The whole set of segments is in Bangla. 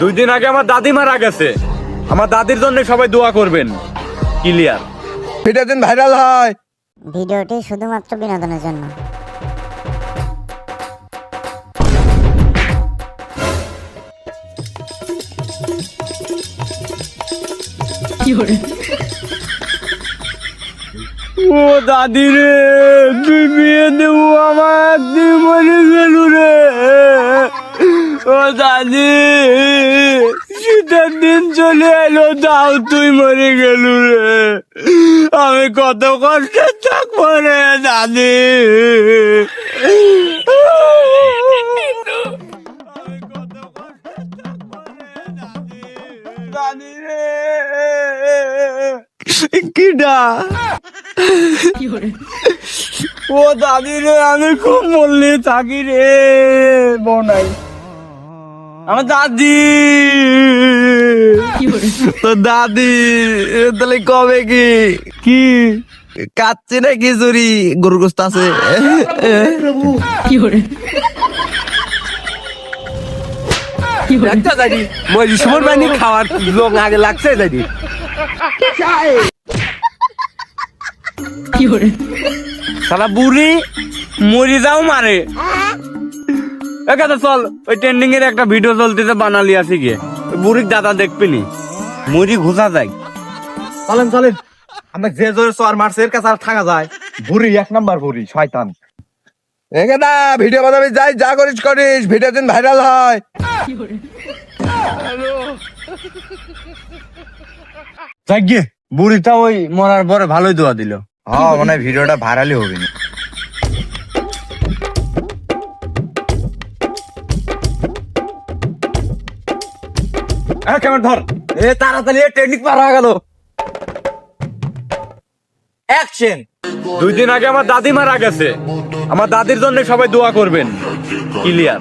দুই দিন আগে আমার দাদি মারা গেছে। আমার দাদির জন্য সবাই দোয়া করবেন। ক্লিয়ার। ভিডিও দিন ভাইরাল হয়। ভিডিওটি শুধুমাত্র বিনোদনের জন্য। ও দাদি রে তুই বিয়ে দেবো আমার রে দাদি শীতের দিন চলে এলো দাও তুই মরে গেল রে। আমি কত কষ্টে থাকব রে কিডা? ও দাদি রে, আমি খুব মল্লি থাকি রে, বনাই। আমার দাদি। তো দাদি তাহলে কবে কি? কি? কাচ্ছি না খিচুড়ি গরুর গোস্ত আছে। একটা দাদি মই সুমন বানি খাওয়ার লোক আগে লাগছে দাদি। শালা বুড়ি মরি যাও মারে। একাতে চল ওই ট্রেন্ডিং এর একটা ভিডিও চলতেছে বানালি আছে গিয়ে। বুড়ির দাদা দেখবিনি মরি ঘুষা যায়। চলেন চলেন। আমরা যে জোরে চর মারছে এর কাছে আর থাকা যায়। বুড়ি এক নাম্বার বুড়ি শয়তান। এগে না ভিডিও বানাবি যাই যা করিস করিস ভিডিও দিন ভাইরাল হয়। যাক বুড়িটা ওই মরার পরে ভালোই দোয়া দিল। হ্যাঁ মানে ভিডিওটা ভাইরালই হবে না কেমন ধর? এ তাড়াতাড়ি টেকনিক পার হয়ে গেল। অ্যাকশন দুই দিন আগে আমার দাদি মারা গেছে। আমার দাদির জন্য সবাই দোয়া করবেন। ক্লিয়ার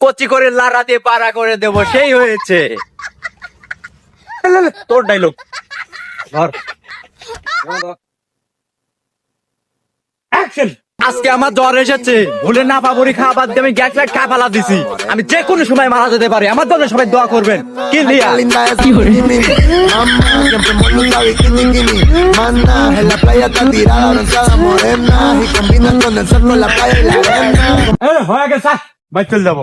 কচি করে লারা দিয়ে পাড়া করে দেব সেই হয়েছে। তোর ডাইলগ ধর। অ্যাকশন আজকে আমার জ্বর এসেছে। ভুলে না পাবরি খাওয়া বাদ দিয়ে আমি গ্যাস লাইট কা পালা দিছি। আমি যে কোনো সময় মারা যেতে পারি। আমার জন্য সবাই দোয়া করবেন। কি হ্যাঁ, হয়ে গেছে বাই চল যাব।